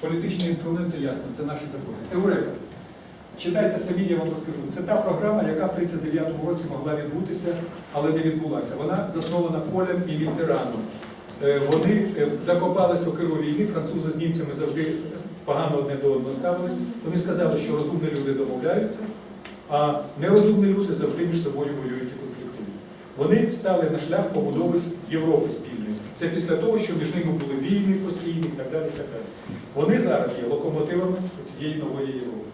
Політичні інструменти ясно, це наші закони. Еврека. Читайте самі, я вам розкажу. Це та програма, яка в 39-му році могла відбутися, але не відбулася. Вона заснована полем і Міттераном. Е, Вони е, закопали сокиру війни, французи з німцями завжди погано одне до одного ставились. Вони сказали, що розумні люди домовляються, а нерозумні люди завжди між собою воюють і конфліктують. Вони стали на шлях побудови Європи спільної. Це після того, що між ними були війни постійні і так далі. Так далі. Вони зараз є локомотивами цієї нової Європи.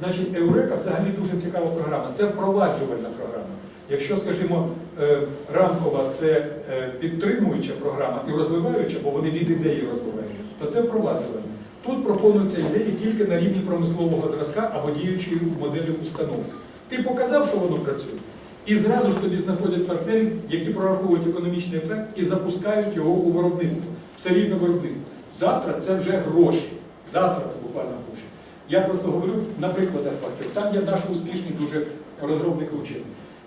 Значить, Еурека взагалі дуже цікава програма. Це впроваджувальна програма. Якщо, скажімо, е, рамкова це е, підтримуюча програма і розвиваюча, бо вони від ідеї розвивають, то це впроваджувальна. Тут пропонуються ідеї тільки на рівні промислового зразка або діючої моделі установки. Ти показав, що воно працює, і зразу ж тоді знаходять партнерів, які прораховують економічний ефект і запускають його у виробництво, в серійне виробництво. Завтра це вже гроші. Завтра це буквально гроші. Я просто говорю на прикладах фактів. Там є наші успішні дуже розробники учені.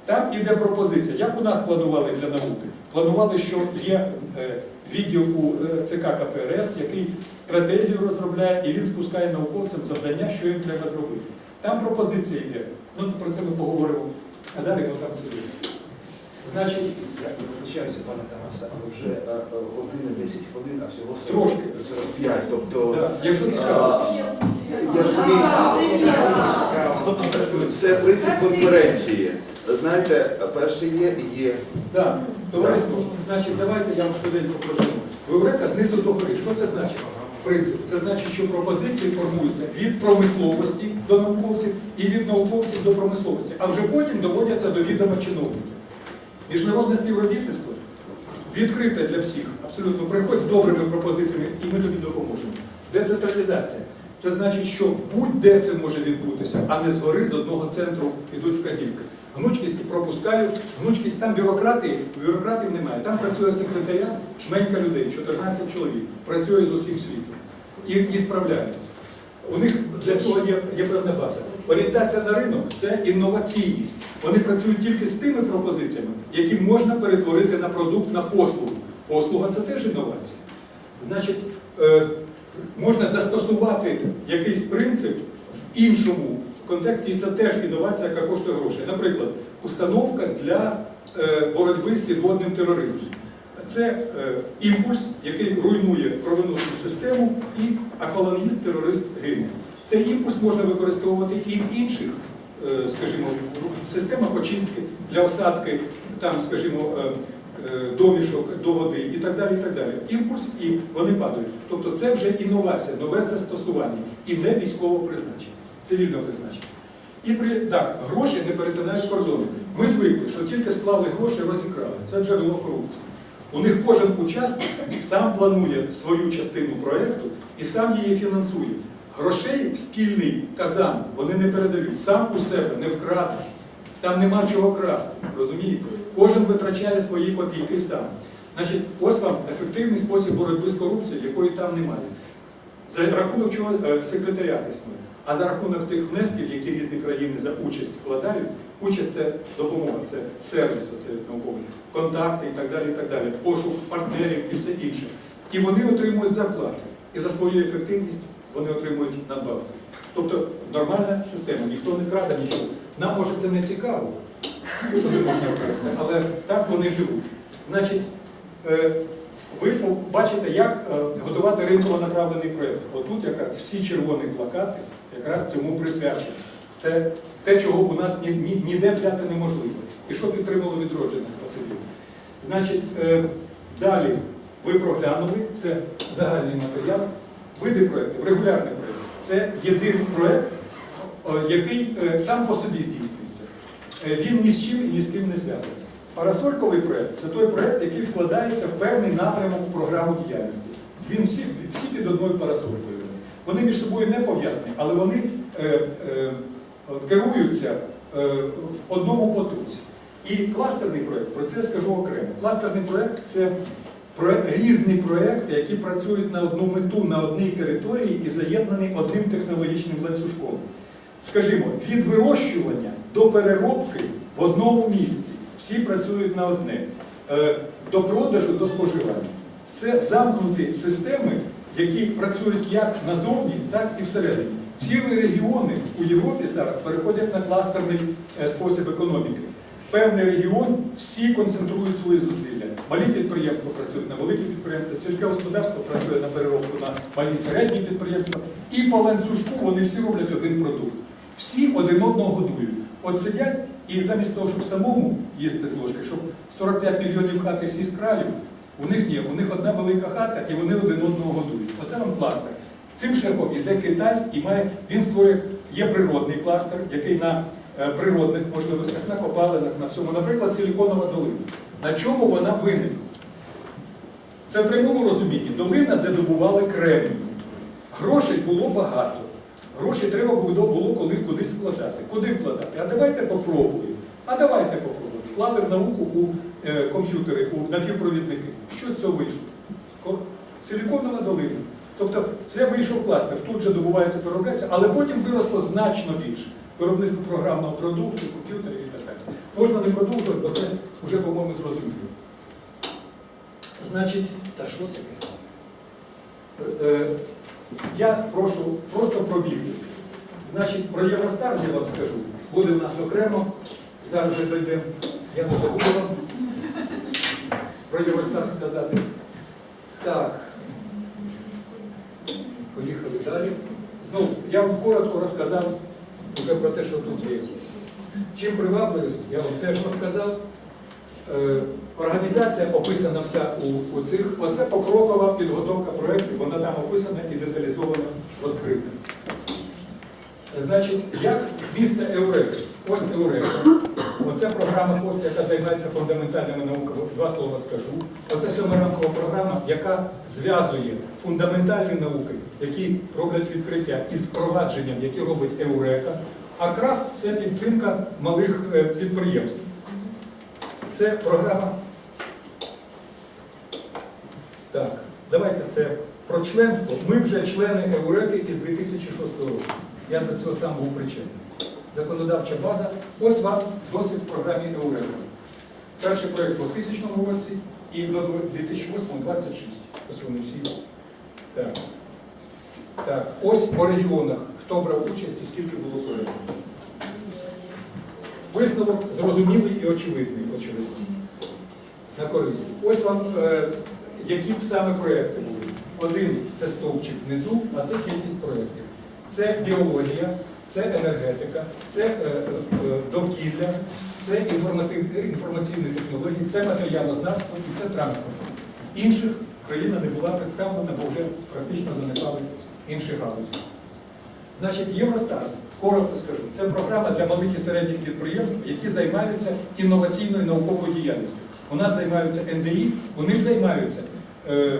Там іде пропозиція. Як у нас планували для науки? Планували, що є е, відділ у е, ЦК КПРС, який стратегію розробляє і він спускає науковцям завдання, що їм треба зробити. Там пропозиція йде. Ну, про це ми поговоримо. А далі ну, там це буде. Значить, Я вибачаюся, пане Тарасе, але вже години 10 хвилин, а всього 40, Трошки. 45. Тобто, да, якщо цікаво. я розумію, це принцип конференції. Знаєте, перше є і є. Так, товариство, значить, давайте я вам швиденько проживу. Вибрека знизу до гори. Що це значить? Принцип. Це значить, що пропозиції формуються від промисловості до науковців і від науковців до промисловості, а вже потім доводяться до відома чиновників. Міжнародне співробітництво відкрите для всіх. Абсолютно приходь з добрими пропозиціями, і ми тобі допоможемо. Децентралізація. Це значить, що будь-де це може відбутися, а не згори з одного центру йдуть вказівки. Гнучкість пропускають, гнучкість там бюрократи, бюрократів немає. Там працює секретаріат, шменька людей, 14 чоловік, працює з усім світом і, і справляється. У них для цього є, є певна база. Орієнтація на ринок це інноваційність. Вони працюють тільки з тими пропозиціями, які можна перетворити на продукт, на послугу. Послуга це теж інновація. Значить, е, можна застосувати якийсь принцип в іншому контексті, і це теж інновація, яка коштує грошей. Наприклад, установка для е, боротьби з підводним тероризмом. Це е, імпульс, який руйнує кровоносну систему, і аколоніст, терорист гине. Цей імпульс можна використовувати і в інших, е, скажімо, системах очистки для осадки, там, скажімо, домішок до води і так далі. і так далі. Імпульс і вони падають. Тобто це вже інновація, нове застосування і не військового призначення, цивільного призначення. І при так, гроші не перетинають кордони. Ми звикли, що тільки склали гроші, розікрали. Це джерело корупції. У них кожен учасник сам планує свою частину проєкту і сам її фінансує. Грошей в спільний казан вони не передають. Сам у себе не вкрадеш. Там нема чого красти. Розумієте? Кожен витрачає свої копійки сам. Значить, ось вам ефективний спосіб боротьби з корупцією, якої там немає. За рахунок чого е, секретаріат існує. А за рахунок тих внесків, які різні країни за участь вкладають, участь це допомога, це сервіс, науковий, контакти і так далі, і так далі, пошук партнерів і все інше. І вони отримують зарплату. І за свою ефективність вони отримують надбавки. Тобто нормальна система, ніхто не краде нічого. Нам може це не цікаво, що не вкрасти, але так вони живуть. Значить, е, ви бачите, як е, готувати ринково направлений проєкт. Отут якраз всі червоні плакати якраз цьому присвячені. Це те, чого у нас ні, ні, ніде взяти неможливо. І що підтримало відродження спасибі. Значить, е, далі ви проглянули, це загальний матеріал, види проєктів, регулярний проєкт. Це єдиний проєкт, е, який е, сам по собі здійснюється. Е, Він ні з чим і ні з ким не зв'язаний. Парасольковий проєкт це той проєкт, який вкладається в певний напрямок в програму діяльності. Він всі, всі під одною парасолькою. Вони між собою не пов'язані, але вони е, е, керуються е, в одному потоці. І кластерний проєкт, про це я скажу окремо. Кластерний проєкт це проєкт, різні проєкти, які працюють на одну мету на одній території і заєднані одним технологічним ланцюжком. Скажімо, від вирощування до переробки в одному місці. Всі працюють на одне. Е, До продажу, до споживання. Це замкнуті системи, які працюють як назовні, так і всередині. Цілі регіони у Європі зараз переходять на кластерний е, спосіб економіки. Певний регіон всі концентрують свої зусилля. Малі підприємства працюють на великі підприємства, сільське господарство працює на переробку на малі середні підприємства. І по ланцюжку вони всі роблять один продукт. Всі один одного годують. От сидять і замість того, щоб самому їсти з ложки, щоб 45 мільйонів хати всі з краю, у них ні, у них одна велика хата і вони один одного годують. Оце вам кластер. Цим шляхом іде Китай і має, він створює, є природний кластер, який на е, природних можливостях, на копалинах, на всьому, наприклад, силіконова долина. На чому вона виникла? Це в прямому розумінні долина, де добували кремній. Грошей було багато. Гроші треба було, коли кудись вкладати. Куди вкладати? А давайте попробуємо. А давайте попробуємо. Вклали в науку у комп'ютери, у напівпровідники. Що з цього вийшло? Ко- Силіконова долина. Тобто це вийшов кластер, тут же добувається, переробляється, але потім виросло значно більше. Виробництво програмного продукту, комп'ютерів і так далі. Можна не продовжувати, бо це вже, по-моєму, зрозуміло. Значить, та що таке? Е, Я прошу просто пробігтися. Значить, про Євростар я вам скажу. Буде в нас окремо. Зараз ми дійдемо. Я не забуду вам про Євростар сказати. Так. Поїхали далі. Знову, я вам коротко розказав вже про те, що тут є. Чим привабливість, я вам теж розказав. Е, Організація описана вся у, у цих. Оце покрокова підготовка проєктів, вона там описана і деталізовано розкрита. Значить, як місце Еуреки? Ось Еурека. Оце програма ХОСТ, яка займається фундаментальними науками. Два слова скажу. Оце сьома рамкова програма, яка зв'язує фундаментальні науки, які роблять відкриття, із впровадженням, які робить Еурека. А крафт це підтримка малих е, підприємств. Це програма. Так, давайте це про членство. Ми вже члени Еуреки із 2006 року. Я до цього сам був причетний. Законодавча база. Ось вам досвід в програмі Еурека. Перший проєкт у 2000 році і до 2008 26. Ось вони всі. Так. Так, ось по регіонах. Хто брав участь і скільки було проєктів. Висновок зрозумілий і очевидний, очевидно. На користь. Ось вам, е, які б саме проєкти були. Один це стовпчик внизу, а це кількість проєктів. Це біологія, це енергетика, це е, е, довкілля, це інформаційні технології, це матеріалознавство і це транспорт. Інших країна не була представлена, бо вже практично занепали інші галузі. Значить, Євростарс, коротко скажу, це програма для малих і середніх підприємств, які займаються інноваційною науковою діяльністю. У нас займаються НДІ, у них займаються е,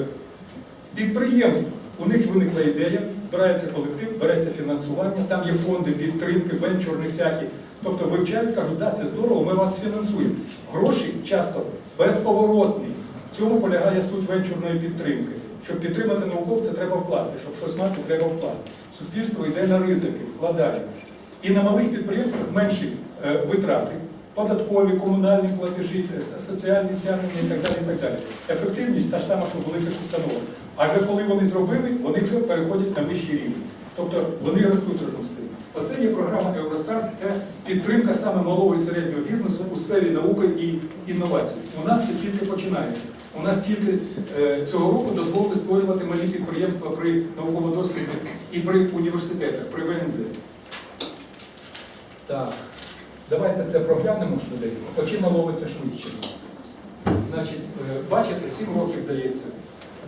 підприємства. У них виникла ідея, збирається колектив, береться фінансування, там є фонди підтримки, венчурні всякі. Тобто вивчають, кажуть, да, це здорово, ми вас фінансуємо. Гроші часто безповоротні. В цьому полягає суть венчурної підтримки. Щоб підтримати науковця, треба вкласти. Щоб щось мати, треба вкласти. Суспільство йде на ризики, вкладає. І на малих підприємствах менші е, витрати, податкові, комунальні платежі, е, соціальні стягнення і так далі. і так далі. Ефективність та ж сама, що в великих установах. А вже коли вони зробили, вони вже переходять на вищий рівень. Тобто вони ростуть разом з тим. Оце є програма Eurostars, це підтримка саме малого і середнього бізнесу у сфері науки і інновацій. У нас це тільки починається. У нас тільки е, цього року дозволили створювати малі підприємства при науково-дослідних і при університетах, при ВНЗ. Так, давайте це проглянемо швиденько. Очима ловиться швидше. Значить, е, бачите, 7 років дається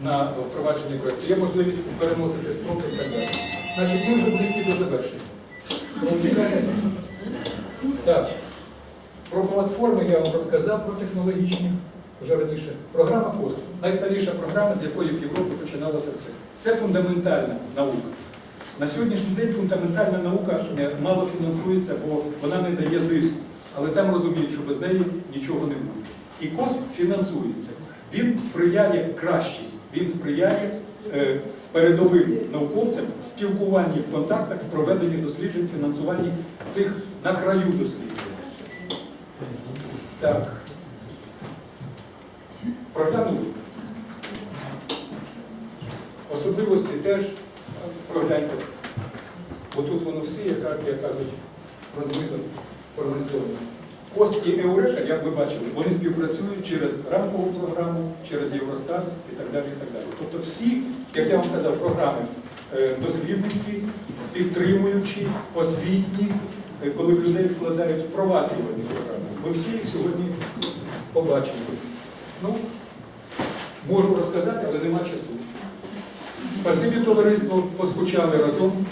на впровадження проєкту. Є можливість переносити строки і так далі. Значить, ми вже близькі до завершення. Так. Про платформи я вам розказав про технологічні вже раніше. Програма КОСТ. Найстаріша програма, з якої в Європі починалося це. Це фундаментальна наука. На сьогоднішній день фундаментальна наука е, мало фінансується, бо вона не дає зиску. Але там розуміють, що без неї нічого не буде. І КОСТ фінансується. Він сприяє краще, він сприяє е, передовим науковцям в спілкуванні в контактах, в проведенні досліджень, фінансуванні цих на краю досліджень. Так. Проглянули. особливості теж прогляньте. Бо тут воно всі, як кажуть, розмито, організовано. Кост і Еурека, як ви бачили, вони співпрацюють через рамкову програму, через Євростарс і так далі. і так далі. Тобто всі, як я вам казав, програми е, дослідницькі, підтримуючі, освітні, е, коли людей вкладають впроваджувальні програми. Ми всі їх сьогодні побачили. Ну, можу розказати, але нема часу. Спасибі товариство, поскучали разом.